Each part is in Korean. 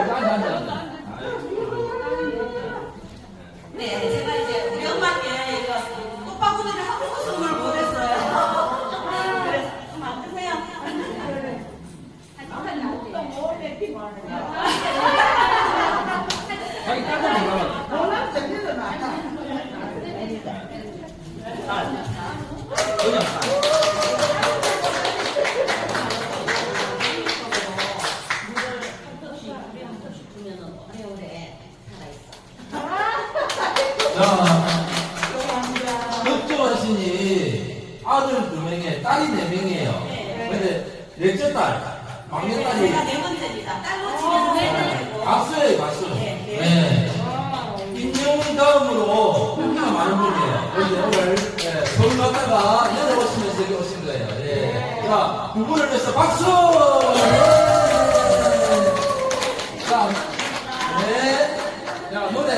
来来来。 두 명에 딸이 네 명이에요. 네. 근데 넷째 딸, 막내 딸이 제가 네 번째입니다. 딸로 치면 네 번째고. 박수예요, 박수. 네, 네. 네. 김영훈 다음으로 인기가 많은 분이에요. 그래서 오늘 예, 서울 갔다가 내려오시면서 여기 오신 거예요. 예. 자, 두 분을 위해서 박수! 예. 자, 네. 자, 노래.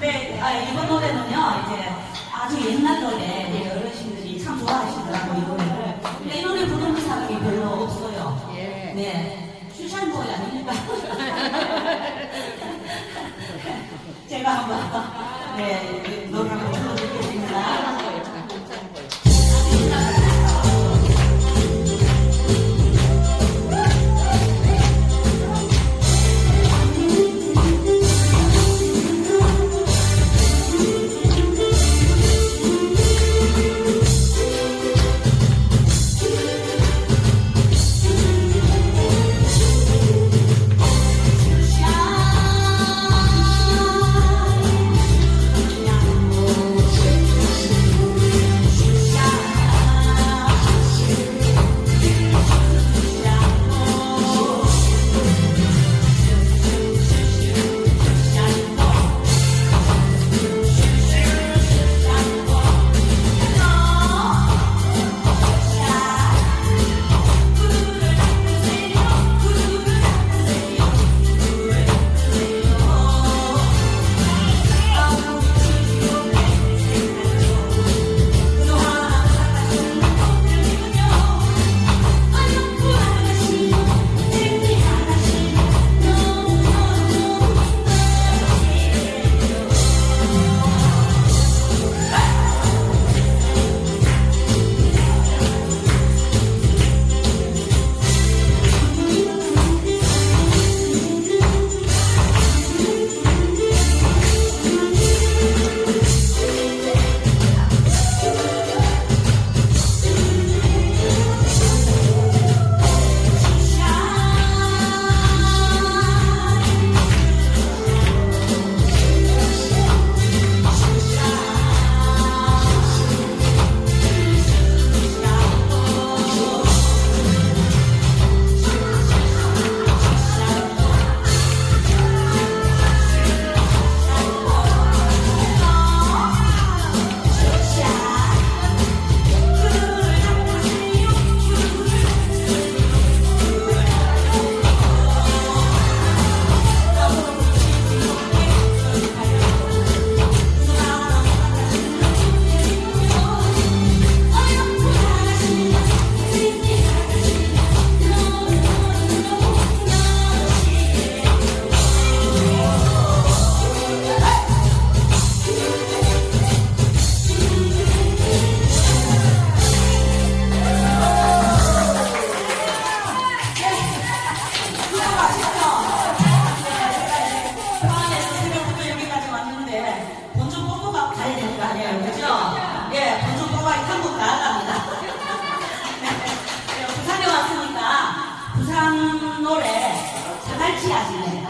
네, 아, 이번 노래는요, 이제 아주 옛날 노래, 참 좋아하시더라고요, 이 노래를. 근데 이 노래 부르는 사람이 별로 없어요. 예. 네. 슈샤인보이 아닙니까? 제가 한번, 네, 이 노래 한번 본전 뽑고 가- 가야 되는 거 아니에요, 그죠? 예, 본전 뽑아야 한국 나아갑니다. 네, 부산에 왔으니까 부산 노래 자갈치 아시네.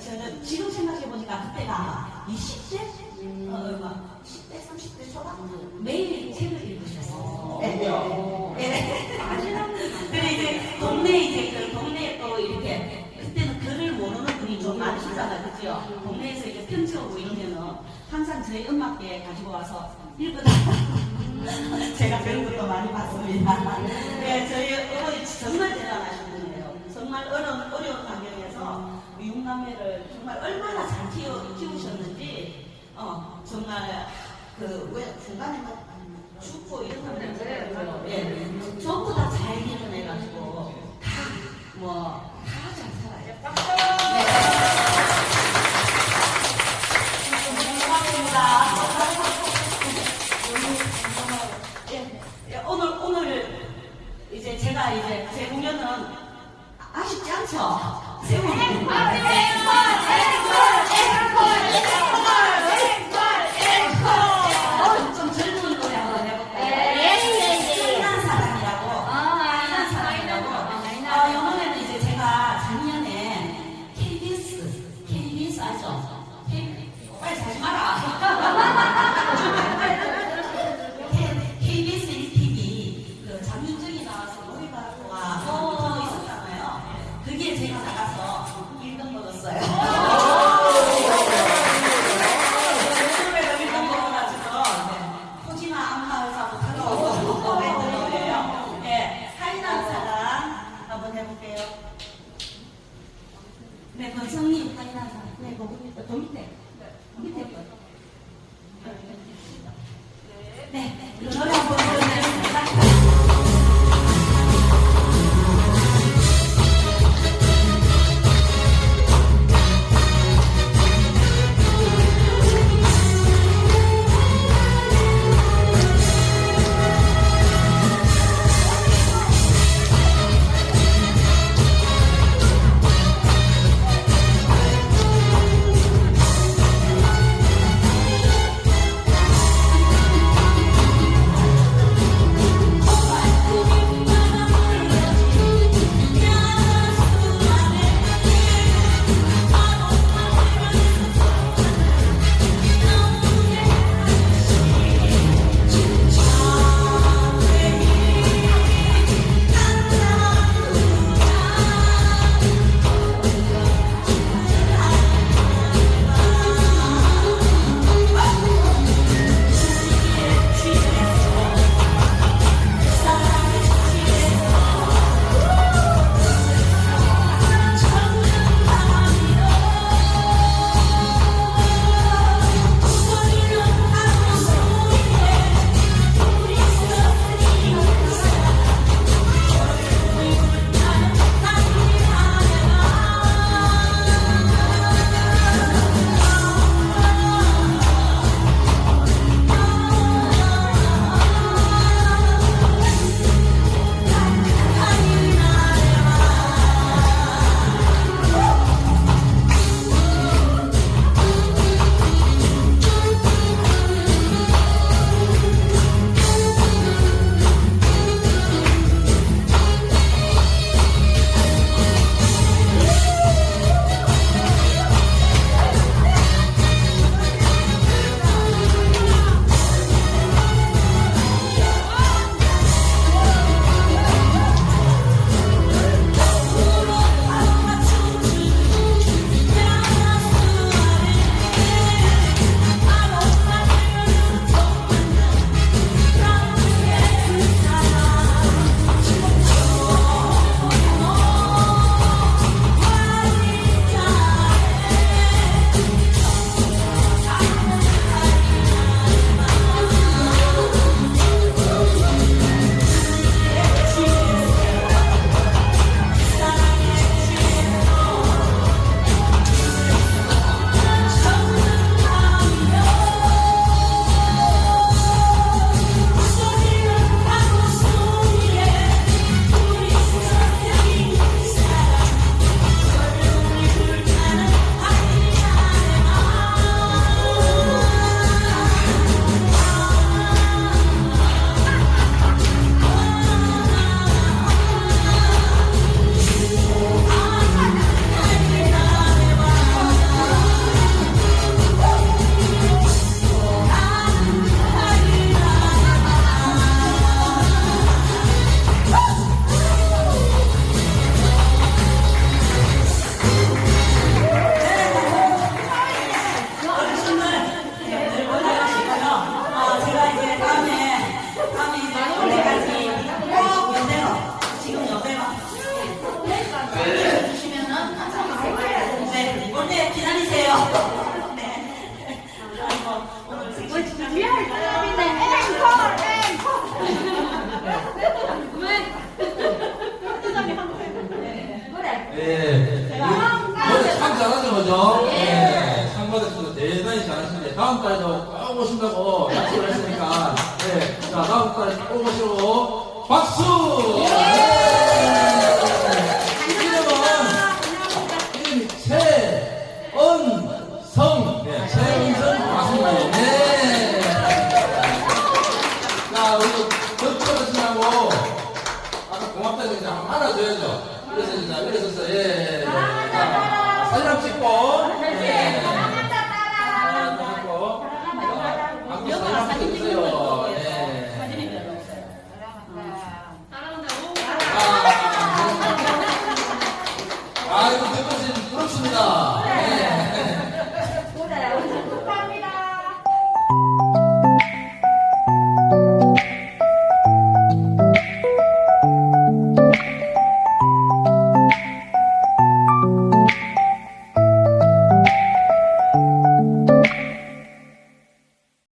저는 지금 생각해보니까 그때가 20대? 음. 어, 막 10대, 30대 초반? 매일 책을 읽으셨어요. 어, 네. 네. 네. 근데 이제 동네 이제 그 동네 또 이렇게 그때는 글을 모르는 분이 좀 많으시잖아요. 그죠? 동네에서 이제 편지 오고 뭐 이러면은 항상 저희 음악계 가지고 와서 읽으다가 제가 그런 것도 많이 봤습니다. 네, 저희 어머니 정말 대단하신 분이에요. 정말 어려운, 어려운 영감회를 정말 얼마나 잘 키우, 키우셨는지 어, 정말 그왜 중간에 막 죽고 이런 사람들 네, 네, 그렇죠. 예, 전부 다 잘 이뤄내가지고 고맙다고 이제 하나 줘야죠. 그래서 이제 그래서 예. 예, 예. 자, 예. 사진 한번 찍고. 예. 사진 찍고. 아, 아, 아, 아. 이거 대표님 부럽습니다.